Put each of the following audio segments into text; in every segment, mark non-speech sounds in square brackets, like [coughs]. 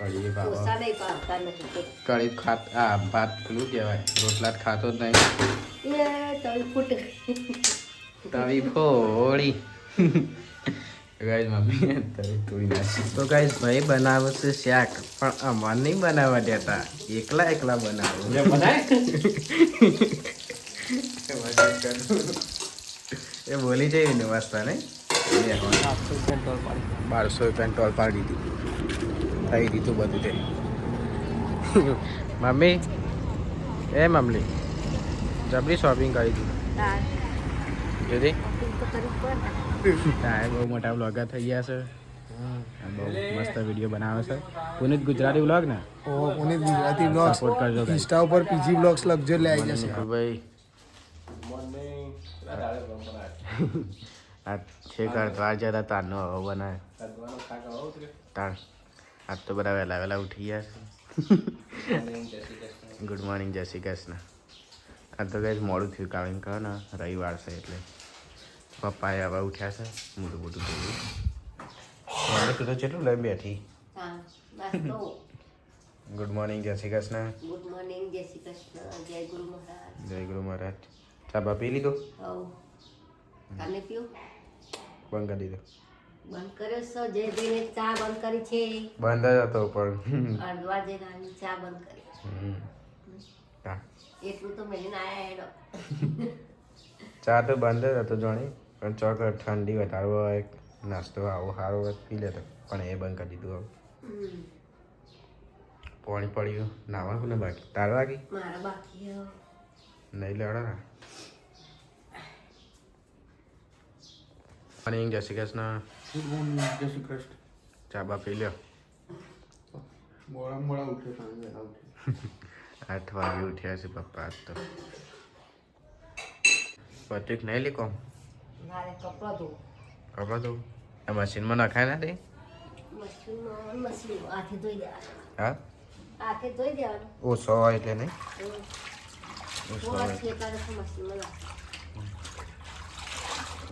કઢી નહીં. કઢી ખાત આ ભાત પેલું કહેવાય. રોટલા જ ખાતો જ નહીં. એ તવી ફૂટ. ફોડી. ગાઈસ મમ્મી તવી તોડી નાખી. તો ગાઈઝ ભાઈ બનાવે છે શાક પણ અમાર નહીં બનાવવા દેતા. એકલા એકલા બનાવો. એ બોલી જઈને વાસ્તા ને બારસો રૂપિયા ટોલ પાડી દીધી. થઈ દીધું બધું તે મમ્મી એ મમલી જબરી શોપિંગ કરી દીધી જોધી તારે બહુ મોટા બ્લોગર થઈ ગયા છે આ બહુ મસ્ત વીડિયો બનાવે છે પુનિત ગુજરાતી બ્લોગ ને ઓ પુનિત ગુજરાતી બ્લોગ્સ સપોર્ટ કરજો guys. ઇન્સ્ટા ઉપર પીજી બ્લોગ્સ લખજો એટલે આવી જશે ભાઈ આ છે ઘર દ્વાર જતા તારનો હવે બનાવે તાર આજ તો બધા વહેલા વહેલા ઉઠી ગયા છે ગુડ મોર્નિંગ જય શ્રી કૃષ્ણ આ તો કઈ મોડું થયું કારણ કહો ને રવિવાર છે એટલે પપ્પાએ હવે ઉઠ્યા છે મોટું મોટું થયું તું તો કેટલું લઈ બેઠી ગુડ મોર્નિંગ જય શ્રી કૃષ્ણ ગુડ મોર્નિંગ જય શ્રી કૃષ્ણ જય ગુરુ મહારાજ જય ગુરુ મહારાજ ચા બા પી લીધો બંધ કરી દીધો બંધ કર્યો છો. જે ભાઈને ચા બંધ કરી છે. બંધ જ હતો પણ. અડવા જે નાની ચા બંધ કરી. એટલું તો મેં આયા હેડો ચા તો બંધ જ હતો જોણી. પણ ચોક ઠંડી વધારે હોય નાસ્તો આવો સારો પી લેતો પણ એ બંધ કરી દીધું હવે. પાણી પડ્યું. નાવાનું ને બાકી? તાર વાગી મારા બાકી નહીં લેવડો ને? મોર્નિંગ જય શ્રી કૃષ્ણ જય શ્રી કૃષ્ણ ચા બા પી લ્યો? મોડા મોડા ઉઠ્યો સાંજે [laughs] આઠ વાગે ઉઠ્યા છે પપ્પા આજ તો. પતિક નહીં લી કોમ? કપડાં ધો કપડાં તો આ મશીનમાં નખાય ના દે હા? ઓછો હોય એટલે નહીં? ઓછો હોય.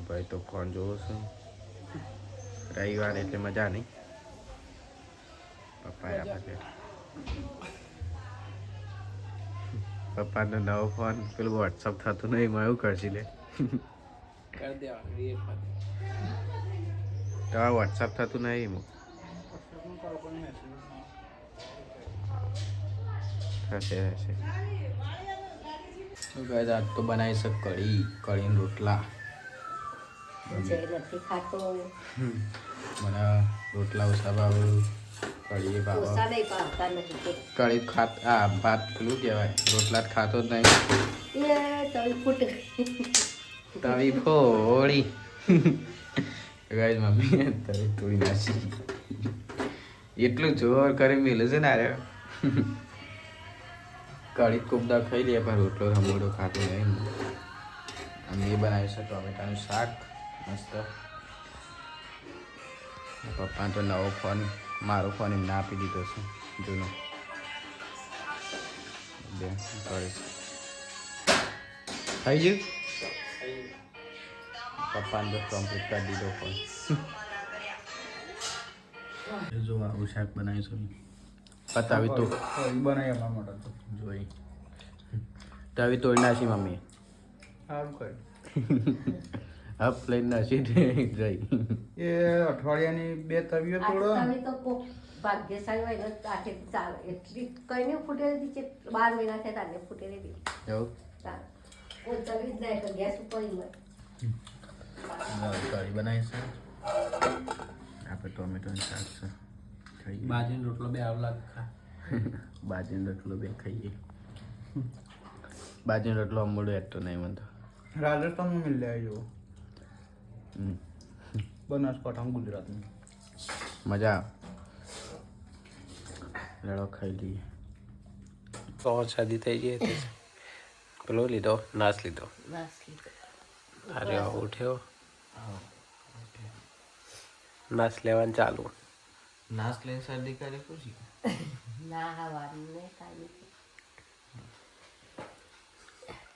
ભાઈ તો કોણ જોવો છે? રવિવાર એટલે મજા નહીં. પપ્પા આપણે પપ્પાનો નવો ફોન પેલું વોટ્સઅપ થતું નહીં એમાં એવું કરશી લે. તમારે વોટ્સઅપ થતું નહીં એમાં થશે થશે. તો આજ તો બનાવી શક કઢી કઢી રોટલા. જે નથી ખાતો મને રોટલા ઓછા ભાવે કઢી ભાવે. નહીં નથી કઢી ખાત આ ભાત પેલું કહેવાય રોટલા જ ખાતો જ નહીં. એ તવી ફૂટ. તવી ફોડી. ગાઈઝ મમ્મી તવી તોડી નાખી. એટલું જોર કરી મેલું છે ને અરે કઢી કુબદા ખાઈ લે પણ રોટલો રમોડો ખાતો નહીં. અને એ બનાવ્યું છે ટોમેટાનું શાક. મસ્ત. પપ્પા તો નવો ફોન મારો ફોન એમને આપી દીધો છે જૂનો. બે કરીશ થઈ ગયું? પપ્પાને તો કમ્પ્લીટ કરી દીધો ફોન જો આવું શાક બનાવીશું પતાવી તો. બનાવી અમારા માટે જોઈ. તવી તોડી નાખી મમ્મી સારું કરે. [laughs] હપ લઈને નાખી જઈ એ અઠવાડિયાની બે તવીઓ તોડો. આ તવી તો કો ભાગ્યશાળી હોય તો આખે ચાલે એટલી કઈ નહીં ફૂટેલી છે કે બાર મહિના થયા તાને ફૂટેલી હતી. એવું? ચાલે. કોઈ તવી જ નહીં તો ગેસ ઉપર હોય. કઢી બનાવીશું આપણે ટોમેટોનું શાક છે. ખાઈ બાજરીનો રોટલો બે આવલા ખા. બાજરીનો રોટલો બે ખાઈએ. બાજરીનો રોટલો અમૂડો એટલો નહીં મને તો રાજસ્થાનમાં મિલ જાય જો ગુજરાતની. મજા લડો ખાઈ લઈએ. તો શાદી થઈ ગઈ હતી. પેલો લીધો નાશ લીધો. નાસ લીધો. અરે ઉઠ્યો. નાશ લેવાનું ચાલુ. નાશ લઈને શરદી કરે પૂછી? ના હવાનું નહીં કાંઈ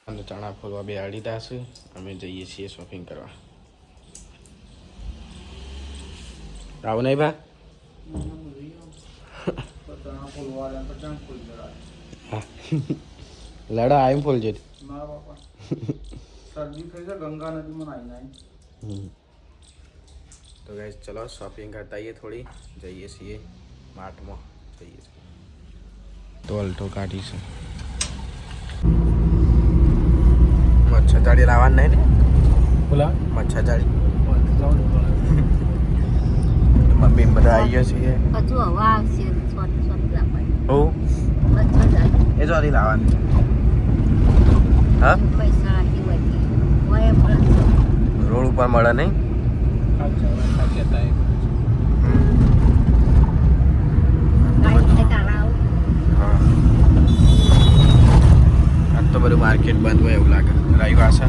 અને ચણા ફોલવા બે આડી છે અમે જઈએ છીએ શોપિંગ કરવા. આવું નહીં ભા લડા આવીને ફૂલ બાપા શરદી થઈ છે ગંગા નદીમાં નાઈ તો ગાઈસ ચલો શોપિંગ કરતા આવીએ થોડી જઈએ છીએ માર્ટમાં જઈએ છીએ તો અલ્ટો કાઢી છે મચ્છર જાળી લાવવાની નહીં ને બોલા મચ્છર જાળી મમ્મી બધા આવીએ છીએ. હજુ હવા આવશે સ્વત સ્વત લાવવાની. જાય એ જોડી લાવવાની. હા? પૈસા રાખી હોય રોડ ઉપર મળે નહીં? આવું તો બધું માર્કેટ બંધ હોય એવું લાગે. રવિવાર છે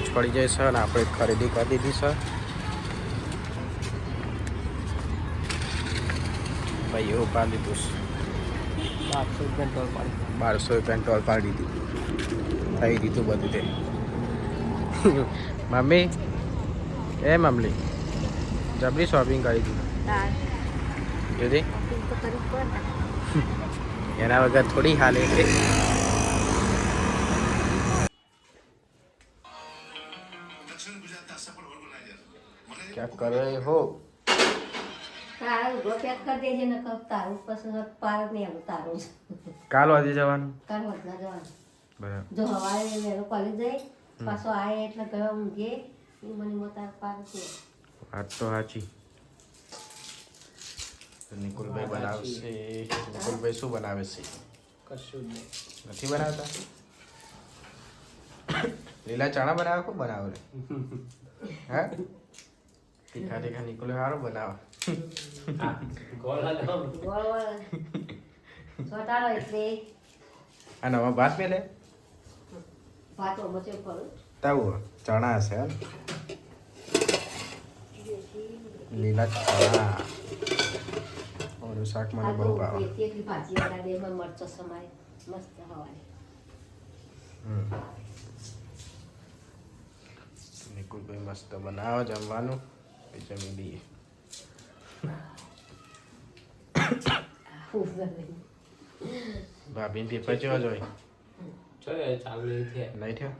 હોજ પડી જાય છે અને આપણે ખરીદી કરી દીધી છે. ભાઈ એવું પાડી દીધું છે. બારસો રૂપિયા ટોલ પાડી દીધું. થઈ દીધું બધું તે. મમ્મી એ મમ્મી જબરી શોપિંગ કરી દીધું. દીદી. એના વગર થોડી હાલે છે. ક્યાં કરે હો. તારા ઊભો કરી દેજે ને તારું પછી પાર નહીં આવું તારું. કાલ વાજે જવાનું? તાર વધના જવાનું. બરાબર. જો હવારે વહેલો કોલેજ જાય પાછો આવે એટલે ગયો ઊંઘે એ મને મોટા પાર છે વાત તો સાચી. તો નિકુલભાઈ બનાવશે. નિકુલભાઈ શું બનાવે છે કશું નહીં. નથી બનાવતા? લીલા ચણા બનાવે કોણ બનાવે [laughs] હા? તીખા તીખા નિકુલ સારો બનાવે આ નવા ભાત મેલે તાવું ચણા એમ લીલા ચણા ઓલું શાક મને બહુ ભાવે એટલી ભાજી વાળા દે મરચો સમાય મસ્ત હમ. નિકુલભાઈ મસ્ત બનાવો જમવાનું [coughs] એ જમી લઈએ ભાભીને પેપર કેવો જોઈ? નહીં થયો?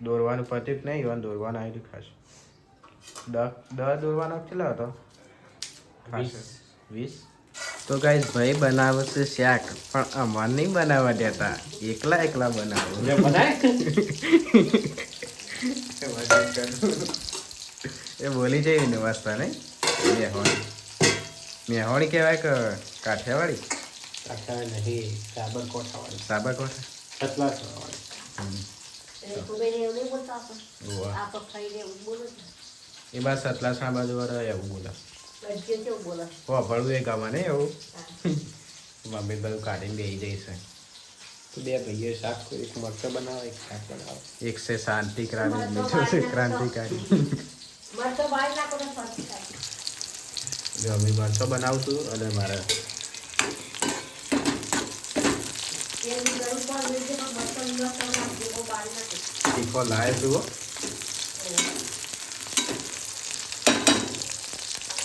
દોરવાનું પત્યું નહીં ઈવન દોરવાનું આવ્યું ખાસ. દસ દોરવાનો કેટલો હતો? વીસ. તો ગાઈસ ભાઈ બનાવે છે શાક પણ અમાર નહીં બનાવવા દેતા. એકલા એકલા બનાવો. [laughs] એ બોલી જઈ વાસ્તા નહીં મેહોણી મેહોણી કહેવાય કે કાઠિયાવાડી? આખા નહીં સાબરકોઠાવાળી સાબરકોઠા. સતલાસ વાળી કુબેર એવું નહીં બોલતા આપણે. ઓવા. આ પકડી દે એવું બોલો ને એ બાદ સતલાસણા બાજુ વાળા એવું બોલે. ભળવું એ ગમે ને એવું? મમ્મી બધું કાઢીને બેસી જઈશ બે ભાઈઓ શાક એક મરચો બનાવો એક શાક બનાવો. એક છે શાંતિ ક્રાંતિ બીજો છે ક્રાંતિકારી. જો અમે મરચો બનાવશું અને મારે તીખો લાવે જુઓ.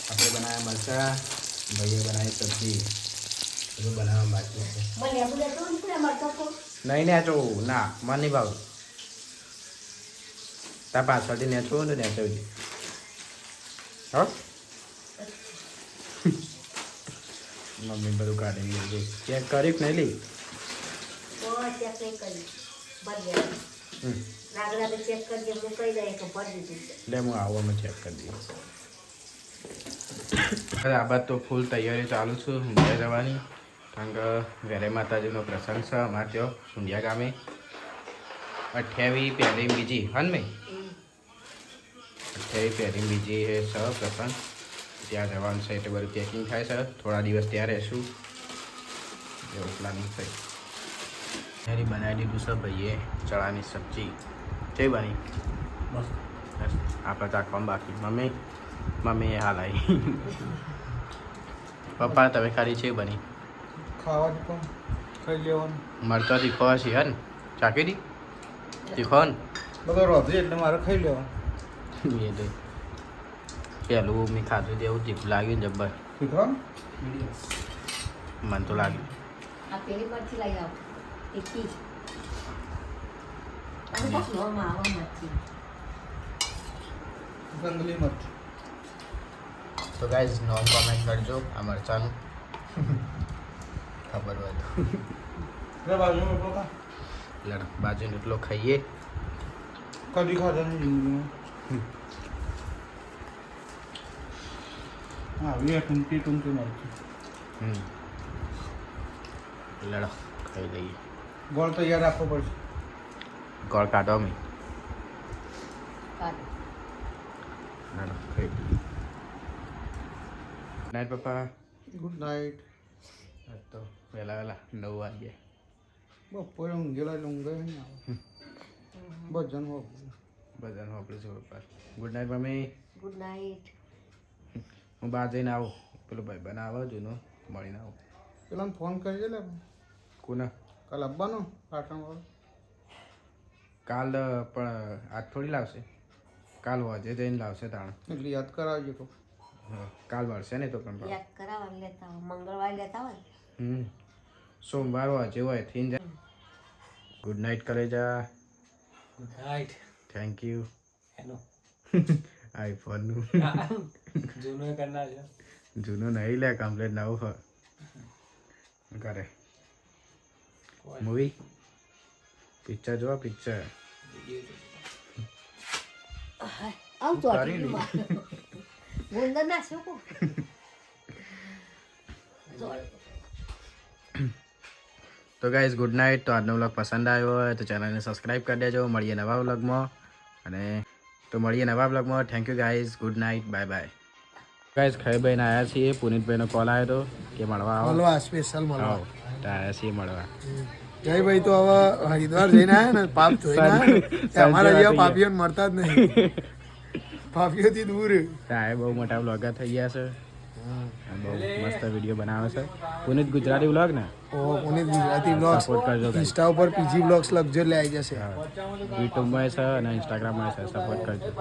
આપણે બનાવ્યા મરચા ભાઈએ બનાવી સબ્જી. બધું બનાવવા બાકી છે. નહીં નેચો ના મને ભાવ તા પાછળથી નેચો ને નેચવજે હો? [laughs] મમ્મી બધું કાઢી લીધું. ચેક કર્યું કે નહીં લી? ચેક નહીં કરી ચેક કહી કે ભરી દીધું છે. એટલે હું આવો અમે ચેક કરી દઈએ. અરે આ બાદ તો ફૂલ તૈયારી ચાલુ છું ઊંડિયા જવાની. કારણ કે વેરે માતાજીનો પ્રસંગ છે અમારે ત્યાં સુંડિયા ગામે. અઠ્યાવીસ પહેલી બીજી હન મેં? હમ. અઠ્યાવીસ બીજી એ સ પ્રસંગ ત્યાં જવાનું છે એટલે બધું પેકિંગ થાય છે. થોડા દિવસ ત્યાં રહેશું. એવું પ્લાનિંગ થઈ. ત્યારે બનાવી દીધું છે ભાઈએ ચણાની સબ્જી. છે બની. બસ. આપણે ચાખવામાં બાકી. મમ્મી મમ્મી હાલ આવી. [laughs] પપ્પા તમે ખાલી છે બની. ખાવાથી પણ ખાઈ લેવાનું. તીખો હશે હે ને ચાખી દી? તીખો ને બગર એટલે મારે ખાઈ લેવાનું. પેલું મેં ખાધું હતું એવું જીભ લાગ્યું ને જબ્બર મને તો લાગ્યું આ પેલી મરચી લઈ આવો તીખી અને કોક નોમ આવો મરચી તો ગાઈઝ નોમ કમેન્ટ કરજો આ મરચાનું ખબર હોય તો રે બાજુ રોટલો ખા એટલો ખાઈએ કદી ખાધા નહીં જિંદગીમાં હા વે ટૂંકી ટૂંકી મરચી હમ. લડો ખાઈ લઈએ. ગોળ તૈયાર રાખવો પડશે. ગોળ કાઢો અમે. લડો ખાઈ લઈએ. નાઈટ પપ્પા. ગુડ નાઇટ તો વહેલા વહેલા નવ વાગ્યે. બપોરે ઊંઘેલા એટલે ઊંઘે નહીં આવે. બધાને વાપરું છું good night mummy. Good night હું બહાર જઈને આવું. પેલો ભાઈ બનાવો જૂનો મળીને આવું. પેલાને ફોન કરજે લે. કોના? કાલ આવવાનો પાટણ વાળો કાલ પણ આજ થોડી લાવશે. કાલ વાજે જઈને લાવશે તાણ. એટલે યાદ કરાવજો તો હા, કાલ મળશે ને તો પણ. યાદ કરાવવા લેતા મંગળવાર લેતા હોય હમ. સોમવાર વાજે હોય થઈને જાય. ગુડ નાઇટ કરે જા good night thank you hello આઈફોનનું જૂનો કરનાર છે. જૂનું નહીં લે કમ્પ્લેટ નવું હ કરે. મૂવી પિક્ચર જોવા પિક્ચર આવ કરી ગુંદર ના શું કો તો ગાઈઝ ગુડ નાઇટ તો આજનો વ્લોગ પસંદ આવ્યો હોય તો ચેનલને સબસ્ક્રાઈબ કરી દેજો. મળીએ નવા વ્લોગમાં અને તો મળીએ નવા બ્લોગમાં thank you guys good night bye bye guys ખરીભાઈને આવ્યા છીએ. પુનિતભાઈનો કોલ આવ્યો હતો કે મળવા આવો. મળવા સ્પેશિયલ મળવા. આવ્યા છીએ મળવા. જયભાઈ તો હવે હરિદ્વાર જઈને આવ્યા ને? પાપ [laughs] જોઈને અમારા જેવા પાપીઓને મળતા જ નહીં. [laughs] પાપીઓથી દૂર. સાહેબ બહુ મોટા બ્લોગર થઈ ગયા છે. બહુ મસ્ત વીડિયો બનાવે છે. પુનિત ગુજરાતી વ્લોગ ને? ઓ પુનિત ગુજરાતી બ્લોગ્સ સપોર્ટ કરજો ઇન્સ્ટા ઉપર પીજી વ્લોગ્સ લગજો એટલે આવી જશે. યુટ્યુબમાં છે અને ઇન્સ્ટાગ્રામમાં છે. સપોર્ટ કરજો.